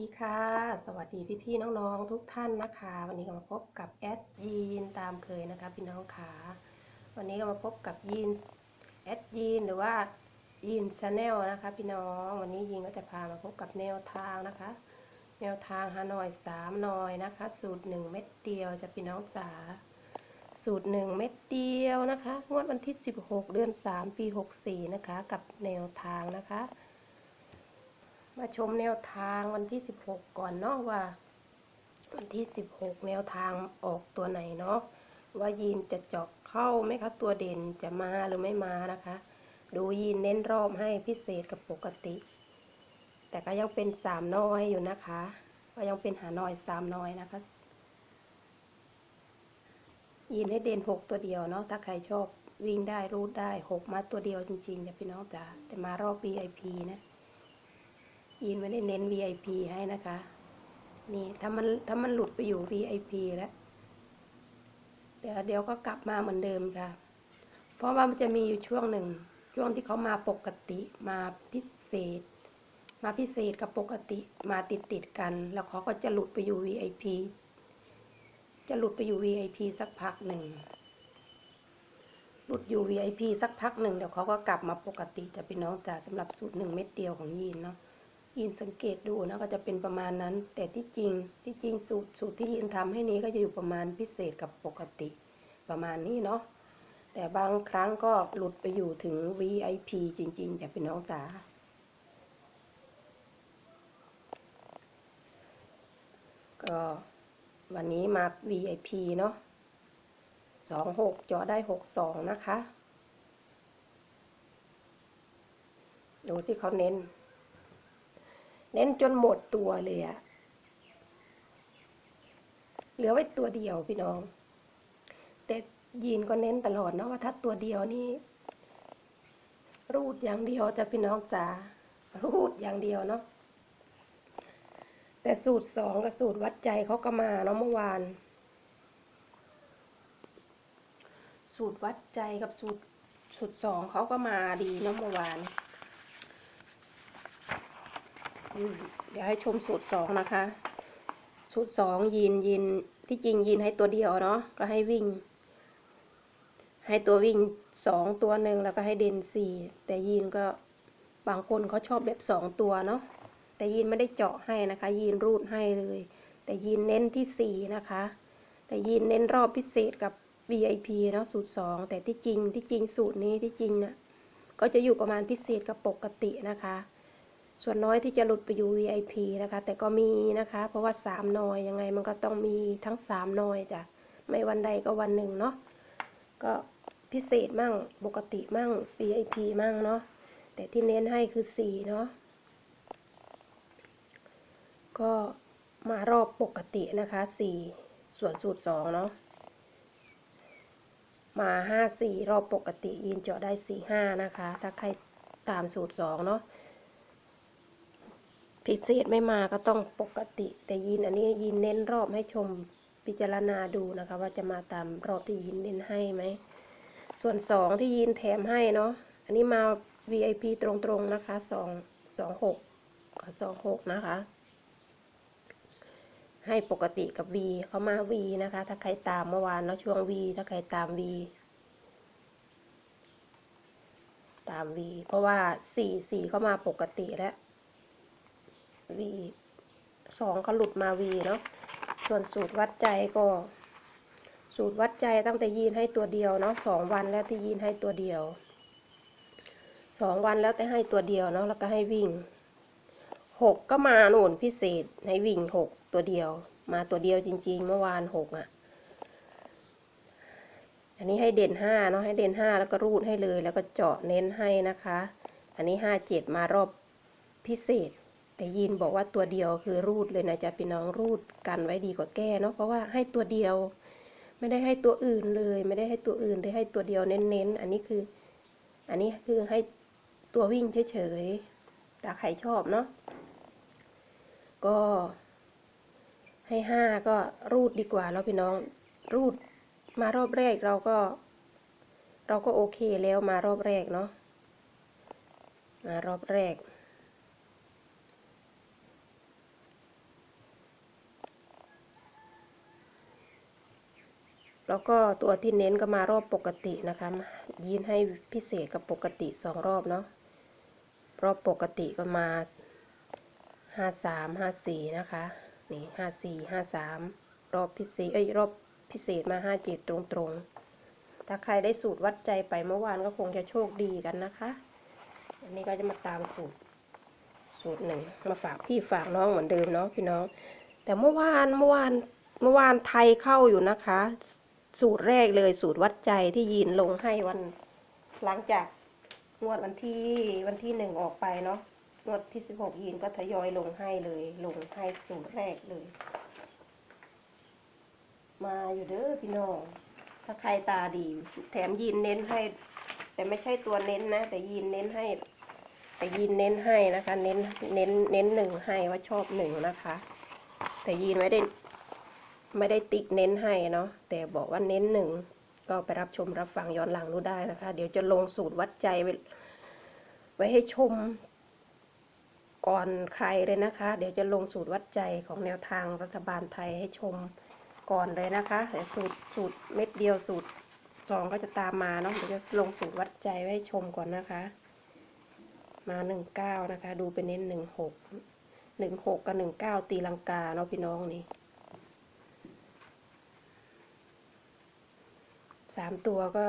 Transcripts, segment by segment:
ดีค่ะ สวัสดีพี่ๆน้องๆทุกท่านนะคะ วันนี้ก็มาพบกับแอดยีนตามเคยนะคะ พี่น้องค่ะวันนี้ก็มาพบกับยีนแอดยีนหรือว่ายีนชาแนลนะคะ พี่น้องวันนี้ยีนก็จะพามาพบกับแนวทางนะคะ แนวทางฮานอยสามนอยนะคะ สูตรหนึ่งเม็ดเดียวจะพี่น้องจ๋าสูตรหนึ่งเม็ดเดียวนะคะงวดวันที่ 16 เดือน 3 ปี 64 นะคะ กับแนวทางนะคะ มาชมแนวทางวันที่ 16 ก่อนเนาะว่า วันที่ 16 แนวทางออกตัวไหนเนาะว่ายีนจะเจาะเข้าไหมคะตัวเด่นจะมาหรือไม่มานะคะ ดูยีนเน้นรอบให้พิเศษกับปกติ แต่ก็ยังเป็นสามน้อยอยู่นะคะก็ยังเป็นหาน้อยสามน้อยนะคะ ยีนให้เด่นหกตัวเดียวเนาะถ้าใครชอบวิ่งได้รูดได้หกมาตัวเดียวจริงๆนะพี่น้องจ๋าแต่มารอบ VIP นะ ยินไม่ได้เน้น VIP ให้นะคะ นี่ถ้ามันถ้ามันหลุดไปอยู่ VIP แล้ว เดี๋ยวเดี๋ยวก็กลับมาเหมือนเดิมค่ะ เพราะว่ามันจะมีอยู่ช่วงหนึ่ง ช่วงที่เขามาปกติมาพิเศษ มาพิเศษกับปกติมาติดติดกัน แล้วเขาก็จะหลุดไปอยู่ VIP จะหลุดไปอยู่ VIP สักพักหนึ่งหลุดอยู่ VIP สักพักหนึ่งเดี๋ยวเขาก็กลับมาปกติจะเป็นน้องจ๋าสำหรับสูตรหนึ่งเม็ดเดียวของยีนเนาะ ยินสังเกตดูนะก็จะเป็นประมาณนั้น แต่ที่จริงที่จริงสูตรสูตรที่ยินทำให้นี้ก็จะอยู่ประมาณพิเศษกับปกติประมาณนี้เนาะแต่บางครั้งก็หลุดไปอยู่ถึง VIP จริงๆจะเป็นน้องจ๋าก็วันนี้มา VIP เนาะสองหกจอได้หกสองนะคะ ดูที่เขาเน้น เน้นจนหมดตัวเลยอะเหลือไว้ตัวเดียวพี่น้อง แต่ยีนก็เน้นตลอดเนาะว่าถ้าตัวเดียวนี่รูดอย่างเดียวจะพี่น้องจ๋ารูดอย่างเดียวเนาะแต่สูตรสองกับสูตรวัดใจเขาก็มาเนาะเมื่อวาน สูตรวัดใจกับสูตรสูตรสองเขาก็มาดีเนาะเมื่อวาน เดี๋ยวให้ชมสูตรสองนะคะ สูตรสองยีนยีนที่จริงยีนให้ตัวเดียวเนาะก็ให้วิ่ง ให้ตัววิ่งสองตัวหนึ่งแล้วก็ให้เด่นสี่แต่ยีนก็บางคนเขาชอบแบบสองตัวเนาะแต่ยีนไม่ได้เจาะให้นะคะ ยีนรูดให้เลย แต่ยีนเน้นที่สี่นะคะ แต่ยีนเน้นรอบพิเศษกับ VIP เนาะสูตรสองแต่ที่จริงที่จริงสูตรนี้ที่จริงนะก็จะอยู่ประมาณพิเศษกับปกตินะคะ ส่วนน้อยที่จะหลุดไปอยู่ VIP นะคะ แต่ก็มีนะคะ เพราะว่าสามนอยยังไง มันก็ต้องมีทั้งสามนอยจ้ะไม่วันใดก็วันหนึ่งเนาะก็พิเศษมั่งปกติมั่ง VIP มั่งเนาะแต่ที่เน้นให้คือสี่เนาะก็มารอบปกตินะคะสี่ส่วนสูตรสองเนาะมาห้าสี่รอบปกติยินเจาะได้สี่ห้านะคะ ถ้าใครตามสูตรสองเนาะ พิเศษไม่มาก็ต้องปกติ แต่ยินอันนี้ยินเน้นรอบให้ชมพิจารณาดูนะคะ ว่าจะมาตามรอบที่ยินเน้นให้ไหม ส่วนสองที่ยินแถมให้เนาะอันนี้มา VIP ตรงๆนะคะสองสองหกกับสองหกนะคะ ให้ปกติกับ V เขามา V นะคะ ถ้าใครตามเมื่อวานเนาะช่วง V ถ้าใครตาม V ตาม V เพราะว่าสี่สี่เขามาปกติแล้ว V สองก็หลุดมา V เนาะส่วนสูตรวัดใจก็สูตรวัดใจตั้งแต่ยีนให้ตัวเดียวเนาะสองวันแล้วที่ยีนให้ตัวเดียวสองวันแล้วแต่ให้ตัวเดียวเนาะแล้วก็ให้วิ่งหกก็มาหนุนพิเศษให้วิ่งหกตัวเดียว มาตัวเดียวจริง ๆ เมื่อวานหกอะ อันนี้ให้เด่นห้าเนาะให้เด่นห้าแล้วก็รูดให้เลย แล้วก็เจาะเน้นให้นะคะ อันนี้ห้าเจ็ดมารอบพิเศษ แต่ยินบอกว่าตัวเดียวคือรูดเลยนะจ๊ะพี่น้องรูดกันไว้ดีกว่าแก้เนาะเพราะว่าให้ตัวเดียว ไม่ได้ให้ตัวอื่นเลย ไม่ได้ให้ตัวอื่นได้ให้ตัวเดียวเน้นๆ อันนี้คือ อันนี้คือให้ตัววิ่งเฉยๆแต่ใครชอบเนาะก็ให้ห้าก็รูดดีกว่าแล้วพี่น้องรูดมารอบแรกเราก็ เราก็โอเคแล้วมารอบแรกเนาะมารอบแรก แล้วก็ตัวที่เน้นก็มารอบปกตินะคะยีนให้พิเศษกับปกติสองรอบเนาะรอบปกติก็มาห้าสามห้าสี่นะคะนี่ห้าสี่ห้าสามรอบพิเศษเอ้ยรอบพิเศษมาห้าเจ็ดตรงๆถ้าใครได้สูตรวัดใจไปเมื่อวานก็คงจะโชคดีกันนะคะ อันนี้ก็จะมาตามสูตรสูตรหนึ่งมาฝากพี่ฝากน้องเหมือนเดิมเนาะพี่น้อง แต่เมื่อวานเมื่อวานเมื่อวานไทยเข้าอยู่นะคะ สูตรแรกเลยสูตรวัดใจที่ยีนลงให้วันหลังจากงวดวันที่วันที่หนึ่งออกไปเนาะงวดที่สิบหกยีนก็ทยอยลงให้เลย ลงให้สูตรแรกเลย มาอยู่เด้อพี่น้องถ้าใครตาดี แถมยีนเน้นให้ แต่ไม่ใช่ตัวเน้นนะ แต่ยีนเน้นให้ แต่ยีนเน้นให้นะคะ เน้นเน้นเน้นหนึ่งให้ว่าชอบหนึ่งนะคะ แต่ยีนไม่ได้ ไม่ได้ติ๊กเน้นให้เนาะแต่บอกว่าเน้นหนึ่งก็ไปรับชมรับฟังย้อนหลังดูได้นะคะ เดี๋ยวจะลงสูตรวัดใจไว้ไว้ให้ชมก่อนใครเลยนะคะ เดี๋ยวจะลงสูตรวัดใจของแนวทางรัฐบาลไทยให้ชมก่อนเลยนะคะแต่สูตรสูตรเม็ดเดียวสูตรสองก็จะตามมาเนาะเดี๋ยวจะลงสูตรวัดใจไว้ให้ชมก่อนนะคะ มาหนึ่งเก้านะคะ ดูเป็นเน้นหนึ่งหกหนึ่งหกกับหนึ่งเก้าตีลังกาเนาะพี่น้องนี่ สามตัวก็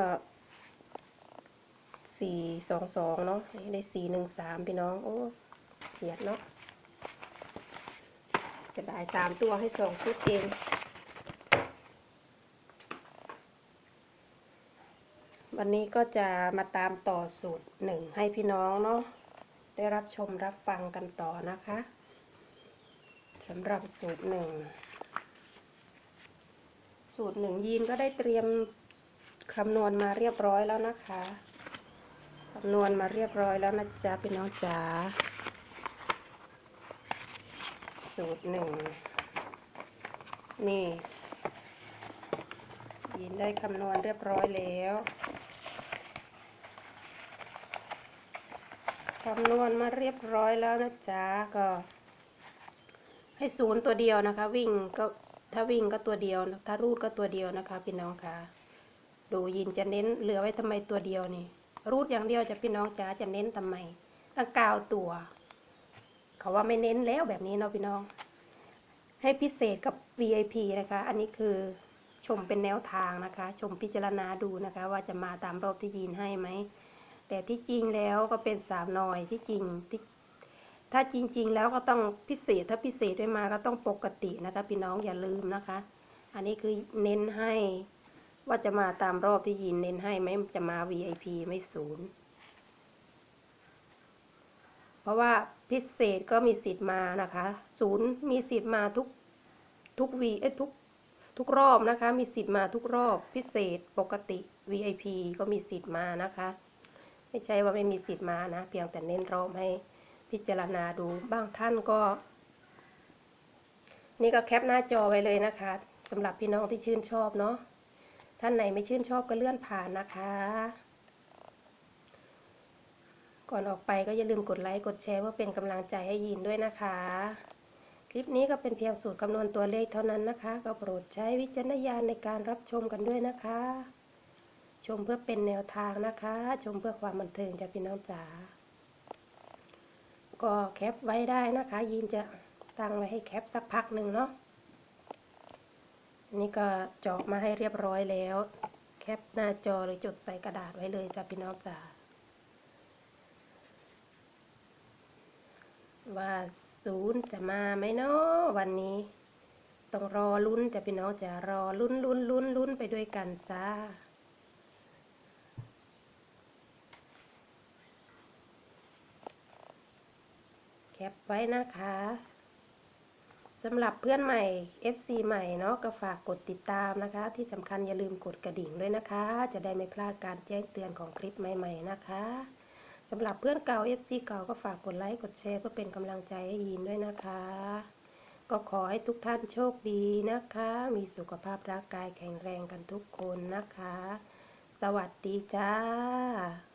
สี่สองสองเนาะได้สี่หนึ่งสามพี่น้อง โอ้เสียดเนาะเสียดายสามตัวให้สองชุดเองวันนี้ก็จะมาตามต่อสูตรหนึ่งให้พี่น้องเนาะได้รับชมรับฟังกันต่อนะคะสำหรับสูตรหนึ่งสูตรหนึ่งยีนก็ได้เตรียม คำนวณมาเรียบร้อยแล้วนะคะคำนวณมาเรียบร้อยแล้วนะจ๊ะพี่น้องจ๋าสูตรหนึ่งนี่ยีนได้คำนวณเรียบร้อยแล้วคำนวณมาเรียบร้อยแล้วนะจ๊ะก็ ให้ศูนย์ตัวเดียวนะคะ วิ่งก็ถ้าวิ่งก็ตัวเดียวถ้ารูดก็ตัวเดียวนะคะ พี่น้องค่ะ ดูยินจะเน้นเหลือไว้ทำไมตัวเดียวนี่ รูดอย่างเดียวจะพี่น้องจ๋าจะเน้นทำไม ตั้งเก้าตัว เขาว่าไม่เน้นแล้วแบบนี้เนาะพี่น้อง ให้พิเศษกับ VIP นะคะ อันนี้คือชมเป็นแนวทางนะคะ ชมพิจารณาดูนะคะ ว่าจะมาตามรอบที่ยีนให้ไหม แต่ที่จริงแล้วก็เป็นสามหน่อยที่จริงที่ถ้าจริง ๆ แล้วก็ต้องพิเศษถ้าพิเศษได้มาก็ต้องปกตินะคะ พี่น้องอย่าลืมนะคะ อันนี้คือเน้นให้ ว่าจะมาตามรอบที่ยินเน้นให้ไหมจะมา VIP ไม่ศูนย์เพราะว่าพิเศษก็มีสิทธิ์มานะคะศูนย์มีสิทธิ์มาทุกทุกวีเอ้ทุกทุกรอบนะคะ มีสิทธิ์มาทุกรอบพิเศษปกติ VIP ก็มีสิทธิ์มานะคะ ไม่ใช่ว่าไม่มีสิทธิ์มานะ เพียงแต่เน้นรอบให้พิจารณาดูบางท่านก็ นี่ก็แคปหน้าจอไว้เลยนะคะสำหรับพี่น้องที่ชื่นชอบเนาะ ท่านไหนไม่ชื่นชอบก็เลื่อนผ่านนะคะ ก่อนออกไปก็อย่าลืมกดไลค์กดแชร์เพื่อเป็นกำลังใจให้ยินด้วยนะคะ คลิปนี้ก็เป็นเพียงสูตรคำนวณตัวเลขเท่านั้นนะคะ ก็โปรดใช้วิจารณญาณในการรับชมกันด้วยนะคะ ชมเพื่อเป็นแนวทางนะคะ ชมเพื่อความบันเทิงจากพี่น้องจ๋าก็แคปไว้ได้นะคะ ยินจะตั้งไว้ให้แคปสักพักหนึ่งเนาะ นี่ก็เจาะมาให้เรียบร้อยแล้ว แคปหน้าจอหรือจดใส่กระดาษไว้เลยจ้ะพี่น้องจ๋าว่าศูนย์จะมาไหมเนาะวันนี้ ต้องรอลุ้นจ้ะพี่น้องจะรอลุ้นลุ้นลุ้นลุ้นไปด้วยกันจ้าแคปไว้นะคะ สำหรับเพื่อนใหม่ FC ใหม่เนาะก็ฝากกดติดตามนะคะ ที่สำคัญอย่าลืมกดกระดิ่งด้วยนะคะ จะได้ไม่พลาดการแจ้งเตือนของคลิปใหม่ ๆ นะคะสำหรับเพื่อนเก่า FC เก่าก็ฝากกดไลค์กดแชร์เพื่อเป็นกำลังใจให้ยินด้วยนะคะ ก็ขอให้ทุกท่านโชคดีนะคะ มีสุขภาพร่างกายแข็งแรงกันทุกคนนะคะ สวัสดีจ้า